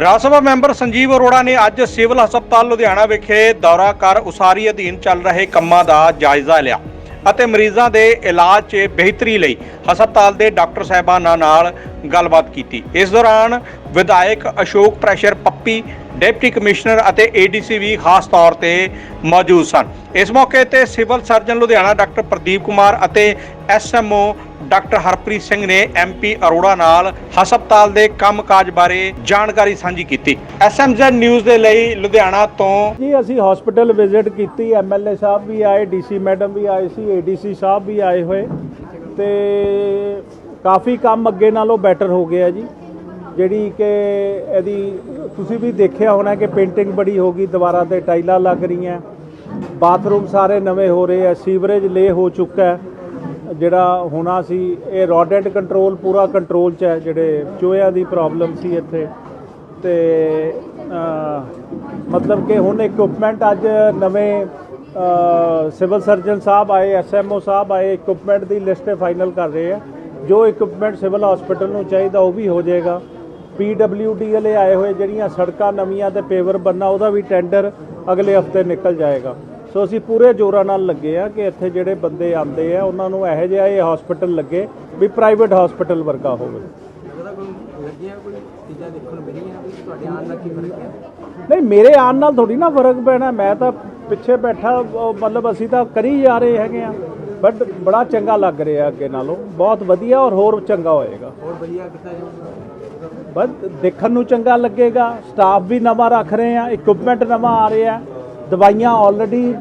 ਰਾਜ Sabha member Sanjeev Arora ਨੇ ਅੱਜ civil ਹਸਪਤਾਲ ਲੁਧਿਆਣਾ ਵਿਖੇ ਦੌਰਾ ਕਰ ਉਸਾਰੀ ਅਧੀਨ ਚੱਲ ਰਹੇ ਕੰਮਾਂ ਦਾ ਜਾਇਜ਼ਾ ਲਿਆ ਅਤੇ ਮਰੀਜ਼ਾਂ ਦੇ ਇਲਾਜ 'ਚ ਬਿਹਤਰੀ ਲਈ ਹਸਪਤਾਲ ਦੇ ਡਾਕਟਰ ਸਾਹਿਬਾਨਾਂ ਨਾਲ ਗੱਲਬਾਤ ਕੀਤੀ। ਇਸ ਦੌਰਾਨ ਵਿਧਾਇਕ ਅਸ਼ੋਕ ਪ੍ਰੈਸ਼ਰ ਪੱਪੀ, ਡਿਪਟੀ ਕਮਿਸ਼ਨਰ ਅਤੇ ਏਡੀਸੀ ਵੀ ਖਾਸ ਤੌਰ ਤੇ ਮੌਜੂਦ ਸਨ। ਇਸ ਮੌਕੇ ਤੇ civil surgeon Ludhiana doctor Pradeep Kumar ਅਤੇ ਐਸਐਮਓ ਡਾਕਟਰ ਹਰਪ੍ਰੀਤ ਸਿੰਘ ਨੇ ਐਮਪੀ ਅਰੋੜਾ ਨਾਲ ਹਸਪਤਾਲ ਦੇ ਕੰਮਕਾਜ ਬਾਰੇ ਜਾਣਕਾਰੀ ਸਾਂਝੀ ਕੀਤੀ। ਐਸਐਮਜ਼ੈਡ ਨਿਊਜ਼ ਦੇ ਲਈ ਲੁਧਿਆਣਾ ਤੋਂ ਜੀ, ਅਸੀਂ ਹਸਪੀਟਲ ਵਿਜ਼ਿਟ ਕੀਤੀ। ਐਮਐਲਏ ਸਾਹਿਬ ਵੀ ਆਏ ਡੀਸੀ ਮੈਡਮ ਵੀ ਆਏ ਸੀ ਏਡੀਸੀ ਸਾਹਿਬ ਵੀ ਆਏ ਹੋਏ। ਤੇ ਕਾਫੀ ਕੰਮ ਅੱਗੇ ਨਾਲੋਂ ਬੈਟਰ ਹੋ ਗਿਆ ਜੀ। ਜਿਹੜੀ ਕਿ ਇਹਦੀ ਤੁਸੀਂ ਵੀ ਦੇਖਿਆ ਹੋਣਾ ਕਿ ਪੇਂਟਿੰਗ ਬੜੀ ਹੋ ਗਈ ਦੁਬਾਰਾ ਤੇ ਟਾਈਲਾਂ ਲੱਗ ਰਹੀਆਂ। ਬਾਥਰੂਮ ਸਾਰੇ ਨਵੇਂ ਹੋ ਰਹੇ ਆ, ਸੀਵਰੇਜ ਲੇ ਹੋ ਚੁੱਕਾ ਜਿਹੜਾ ਹੋਣਾ ਸੀ, ਇਹ ਰੋਡੈਂਟ ਕੰਟਰੋਲ ਪੂਰਾ ਕੰਟਰੋਲ 'ਚ ਹੈ, ਜਿਹੜੇ ਚੋਹਿਆਂ ਦੀ ਪ੍ਰੋਬਲਮ ਸੀ ਇੱਥੇ। ਤੇ ਮਤਲਬ ਕਿ ਹੁਣ ਇਕਵਿਪਮੈਂਟ ਅੱਜ ਨਵੇਂ ਸਿਵਲ ਸਰਜਨ ਸਾਹਿਬ ਆਏ ਐਸਐਮਓ ਸਾਹਿਬ ਆਏ ਇਕਵਿਪਮੈਂਟ ਦੀ ਲਿਸਟ ਫਾਈਨਲ ਕਰ ਰਹੇ ਆ। ਜੋ ਇਕਵਿਪਮੈਂਟ ਸਿਵਲ ਹਸਪੀਟਲ ਨੂੰ ਚਾਹੀਦਾ ਉਹ ਵੀ ਹੋ ਜਾਏਗਾ। ਪੀਡਬਲਯੂਡੀ ਵਾਲੇ ਆਏ ਹੋਏ ਜਿਹੜੀਆਂ ਸੜਕਾਂ ਨਵੀਆਂ ਤੇ ਪੇਵਰ ਬੰਨਾ ਉਹਦਾ ਵੀ ਟੈਂਡਰ ਅਗਲੇ ਹਫ਼ਤੇ ਨਿਕਲ ਜਾਏਗਾ। ਸੋ ਅਸੀਂ ਪੂਰੇ ਜ਼ੋਰਾਂ ਨਾਲ ਲੱਗੇ ਆ ਕਿ ਇੱਥੇ ਜਿਹੜੇ ਬੰਦੇ ਆਉਂਦੇ ਆ ਉਹਨਾਂ ਨੂੰ ਇਹੋ ਜਿਹਾ ਇਹ ਹਸਪੀਟਲ ਲੱਗੇ ਵੀ ਪ੍ਰਾਈਵੇਟ ਹਸਪੀਟਲ ਵਰਗਾ ਹੋਵੇ। ਨਹੀਂ ਮੇਰੇ ਆਉਣ ਨਾਲ ਥੋੜੀ ਨਾ ਫ਼ਰਕ ਪੈਣਾ। ਮੈਂ ਤਾਂ ਪਿੱਛੇ ਬੈਠਾ ਮਤਲਬ ਅਸੀਂ ਤਾਂ ਕਰੀ ਜਾ ਰਹੇ ਹੈਗੇ ਆ ਬਟ ਬੜਾ ਚੰਗਾ ਲੱਗ ਰਿਹਾ ਅੱਗੇ ਨਾਲੋਂ। ਬਹੁਤ ਵਧੀਆ ਔਰ ਹੋਰ ਚੰਗਾ ਹੋਏਗਾ। ਹੋਰ ਵਧੀਆ ਕੀਤਾ ਜਾਊਗਾ ਬਸ ਦੇਖਣ ਨੂੰ ਚੰਗਾ ਲੱਗੇਗਾ। ਸਟਾਫ ਵੀ ਨਵਾਂ ਰੱਖ ਰਹੇ ਆ ਇਕਵਿਪਮੈਂਟ ਨਵਾਂ ਆ ਰਿਹਾ। ਦਵਾਈਆਂ ਆਲਰੇਡੀ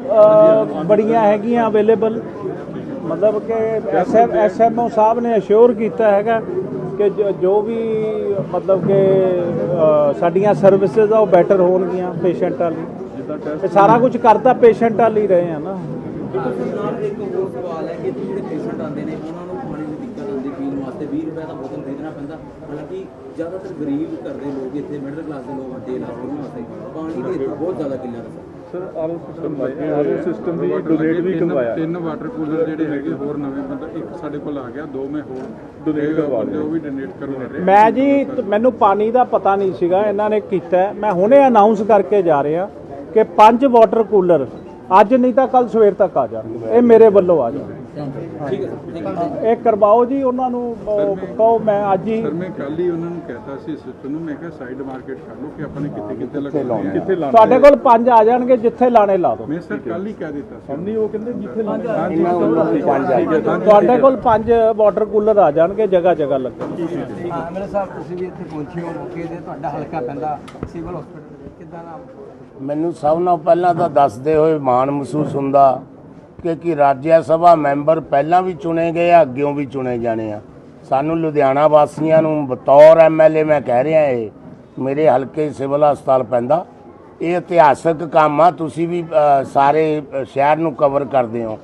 ਬੜੀਆਂ ਹੈਗੀਆਂ ਅਵੇਲੇਬਲ ਮਤਲਬ ਕਿ ਐਸਐਮ ਐਸਐਮਓ ਸਾਹਿਬ ਨੇ ਅਸ਼ੋਰ ਕੀਤਾ ਹੈਗਾ ਕਿ ਜੋ- ਵੀ ਮਤਲਬ ਕਿ ਸਾਡੀਆਂ ਸਰਵਿਸਿਜ਼ ਆ ਉਹ ਬੈਟਰ ਹੋਣਗੀਆਂ ਪੇਸ਼ੈਂਟਾਂ ਲਈ ਇਹ ਸਾਰਾ ਕੁਝ ਕਰਤਾ ਪੇਸ਼ੈਂਟਾਂ ਲਈ ਰਹੇ ਆ ਨਾ। ਨਾਲ ਇੱਕ ਹੋਰ ਸਵਾਲ ਹੈ ਕਿ ਜਿਹੜੇ ਪੇਸ਼ੈਂਟ ਆਉਂਦੇ ਨੇ ਉਹਨਾਂ ਨੂੰ ਪਾਣੀ ਦੀ ਦਿੱਕਤ ਆਉਂਦੀ ਪੀਣ ਵਾਸਤੇ 20 ਰੁਪਏ ਦਾ ਬੋਤਲ ਖਰੀਦਣਾ ਪੈਂਦਾ। ਹਾਲਾਂਕਿ ਜ਼ਿਆਦਾਤਰ ਗਰੀਬ ਕਰਦੇ ਲੋਕ ਇੱਥੇ ਮਿਡਲ ਕਲਾਸ ਦੇ ਲੋਕ ਆਉਂਦੇ ਇਲਾਜ ਕਰਾਉਣ ਵਾਸਤੇ। ਪਾਣੀ ਦੀ ਇੱਥੇ ਬਹੁਤ ਜ਼ਿਆਦਾ ਕਿੱਲਤ ਹੈ ਸਰ। ਆਰਓ ਸਿਸਟਮ ਲਾਇਆ ਆਰਓ ਸਿਸਟਮ ਵੀ ਡੋਨੇਟ ਵੀ ਕਰਵਾਇਆ। ਤਿੰਨ ਵਾਟਰ ਕੂਲਰ ਜਿਹੜੇ ਹੈਗੇ ਹੋਰ ਨਵੇਂ ਮਤਲਬ ਇੱਕ ਸਾਡੇ ਕੋਲ ਆ ਗਿਆ ਦੋ ਮੈਂ ਹੋਰ ਡੋਨੇਟ ਕਰਵਾ ਲਏ। ਉਹ ਵੀ ਡੋਨੇਟ ਕਰਵਾ ਰਹੇ ਮੈਂ ਜੀ ਮੈਨੂੰ ਪਾਣੀ ਦਾ ਪਤਾ ਨਹੀਂ ਸੀਗਾ ਇਹਨਾਂ ਨੇ ਕੀਤਾ। ਮੈਂ ਹੁਣੇ ਅਨਾਉਂਸ ਕਰਕੇ ਜਾ ਰਿਹਾ ਕਿ ਪੰਜ ਵਾਟਰ ਕੂਲਰ ਅੱਜ ਨਹੀਂ ਤਾਂ ਕੱਲ ਸਵੇਰ ਤੱਕ ਆ ਜਾਣਗੇ ਇਹ ਮੇਰੇ ਵੱਲੋਂ ਆ ਠੀਕ ਹੈ ਹੈ ਇਹ ਕਰਵਾਓ ਜੀ ਉਹਨਾਂ ਨੂੰ ਉਹ ਕਹੋ ਮੈਂ ਅੱਜ ਹੀ ਸਰ ਮੈਂ ਕੱਲ ਹੀ ਉਹਨਾਂ ਨੂੰ ਕਹਿਤਾ ਸੀ ਸਿਸਟਮ ਨੂੰ ਮੈਂ ਕਿਹਾ ਸਾਈਡ ਮਾਰਕੀਟ ਕਰ ਲਓ ਕਿ ਆਪਾਂ ਨੇ ਕਿੱਥੇ ਕਿੱਥੇ ਲਗਾਉਣੇ ਕਿੱਥੇ ਲਾਉਣੇ ਤੁਹਾਡੇ ਕੋਲ ਪੰਜ ਆ ਜਾਣਗੇ ਜਿੱਥੇ ਲਾਣੇ ਲਾ ਦਿਓ। ਮੈਂ ਸਰ ਕੱਲ ਹੀ ਕਹਿ ਦਿੱਤਾ ਸੀ। ਨਹੀਂ ਉਹ ਕਹਿੰਦੇ ਜਿੱਥੇ ਲਾਉਣੇ ਹਾਂਜੀ ਤੁਹਾਡੇ ਕੋਲ ਪੰਜ ਵਾਟਰ ਕੂਲਰ ਆ ਜਾਣਗੇ ਜਗ੍ਹਾ ਜਗ੍ਹਾ ਲੱਗਣਗੇ ਹਾਂ ਮੇਰੇ ਸਾਹਿਬ ਤੁਸੀਂ ਵੀ ਇੱਥੇ ਪਹੁੰਚੇ ਹੋ ਮੌਕੇ ਤੇ ਤੁਹਾਡਾ ਹਲਕਾ ਪੈਂਦਾ ਸਿਵਲ ਹਸਪੀਟਲ ਕਿੱਦਾਂ ਦਾ ਮੈਨੂੰ ਸਭ ਨਾਲੋਂ ਪਹਿਲਾਂ ਤਾਂ ਦੱਸਦੇ ਹੋਏ ਮਾਣ ਮਹਿਸੂਸ ਹੁੰਦਾ ਕਿ ਕਿ ਰਾਜ ਸਭਾ ਮੈਂਬਰ ਪਹਿਲਾਂ ਵੀ ਚੁਣੇ ਗਏ ਆ, ਅੱਗਿਓਂ ਵੀ ਚੁਣੇ ਜਾਣੇ ਆ। ਸਾਨੂੰ ਲੁਧਿਆਣਾ ਵਾਸੀਆਂ ਨੂੰ ਬਤੌਰ ਐਮਐਲਏ ਮੈਂ ਕਹਿ ਰਿਹਾ ਇਹ ਮੇਰੇ ਹਲਕੇ ਸਿਵਲ ਹਸਪਤਾਲ ਪੈਂਦਾ। ਇਹ ਇਤਿਹਾਸਕ ਕੰਮ ਆ, ਤੁਸੀਂ ਵੀ ਸਾਰੇ ਸ਼ਹਿਰ ਨੂੰ ਕਵਰ ਕਰਦੇ ਹੋ।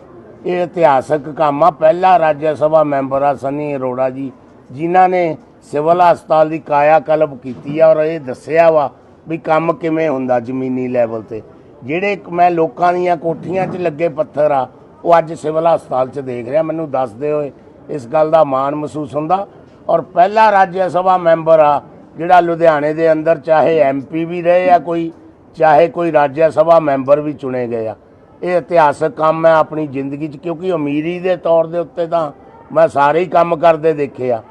ਇਹ ਇਤਿਹਾਸਕ ਕੰਮ ਆ, ਪਹਿਲਾ ਰਾਜ ਸਭਾ ਮੈਂਬਰ ਆ ਸਨੀ ਅਰੋੜਾ ਜੀ, ਜਿਨ੍ਹਾਂ ਨੇ ਸਿਵਲ ਹਸਪਤਾਲ ਦੀ ਕਾਇਆ ਕਲਪ ਕੀਤੀ ਆ ਔਰ ਇਹ ਦੱਸਿਆ ਵਾ ਵੀ ਕੰਮ ਕਿਵੇਂ ਹੁੰਦਾ ਜ਼ਮੀਨੀ ਲੈਵਲ ਤੇ? ਜਿਹੜੇ ਮੈਂ ਲੋਕਾਂ ਦੀਆਂ ਕੋਠੀਆਂ 'ਚ ਲੱਗੇ ਪੱਥਰ ਆ, ਉਹ ਅੱਜ ਸਿਵਲ ਹਸਪਤਾਲ 'ਚ ਦੇਖ ਰਿਹਾ, ਮੈਨੂੰ ਦੱਸਦੇ ਹੋਏ ਇਸ ਗੱਲ ਦਾ ਮਾਣ ਮਹਿਸੂਸ ਹੁੰਦਾ। ਔਰ ਪਹਿਲਾ ਰਾਜ ਸਭਾ ਮੈਂਬਰ ਆ, ਜਿਹੜਾ ਲੁਧਿਆਣੇ ਦੇ ਅੰਦਰ ਚਾਹੇ ਐਮਪੀ ਵੀ ਰਹੇ ਆ ਕੋਈ, ਚਾਹੇ ਕੋਈ ਰਾਜ ਸਭਾ ਮੈਂਬਰ ਵੀ ਚੁਣੇ ਗਏ ਆ। ਇਹ ਇਤਿਹਾਸਕ ਕੰਮ ਹੈ ਆਪਣੀ ਜ਼ਿੰਦਗੀ 'ਚ, ਕਿਉਂਕਿ ਅਮੀਰੀ ਦੇ ਤੌਰ ਦੇ ਉੱਤੇ ਤਾਂ ਮੈਂ ਸਾਰੇ ਹੀ ਕੰਮ ਕਰਦੇ ਦੇਖੇ ਆ।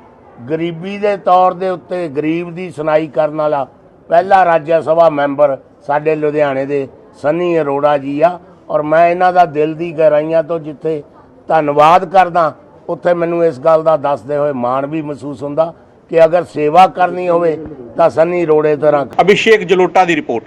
ਗਰੀਬੀ ਦੇ ਤੌਰ ਦੇ ਉੱਤੇ ਗਰੀਬ ਦੀ ਸੁਣਾਈ ਕਰਨ ਵਾਲਾ ਪਹਿਲਾ ਰਾਜ ਸਭਾ ਮੈਂਬਰ ਸਾਡੇ ਲੁਧਿਆਣੇ ਦੇ ਸਨੀ ਅਰੋੜਾ ਜੀ ਆ ਔਰ ਮੈਂ ਇਹਨਾਂ ਦਾ ਦਿਲ ਦੀ ਗਹਿਰਾਈਆਂ ਤੋਂ ਜਿੱਥੇ ਧੰਨਵਾਦ ਕਰਦਾ, ਉੱਥੇ ਮੈਨੂੰ ਇਸ ਗੱਲ ਦਾ ਦੱਸਦੇ ਹੋਏ ਮਾਣ ਵੀ ਮਹਿਸੂਸ ਹੁੰਦਾ ਕਿ ਅਗਰ ਸੇਵਾ ਕਰਨੀ ਹੋਵੇ ਤਾਂ ਸਨੀ ਅਰੋੜੇ ਤਰ੍ਹਾਂ ਅਭਿਸ਼ੇਕ ਜਲੋਟਾ ਦੀ ਰਿਪੋਰਟ।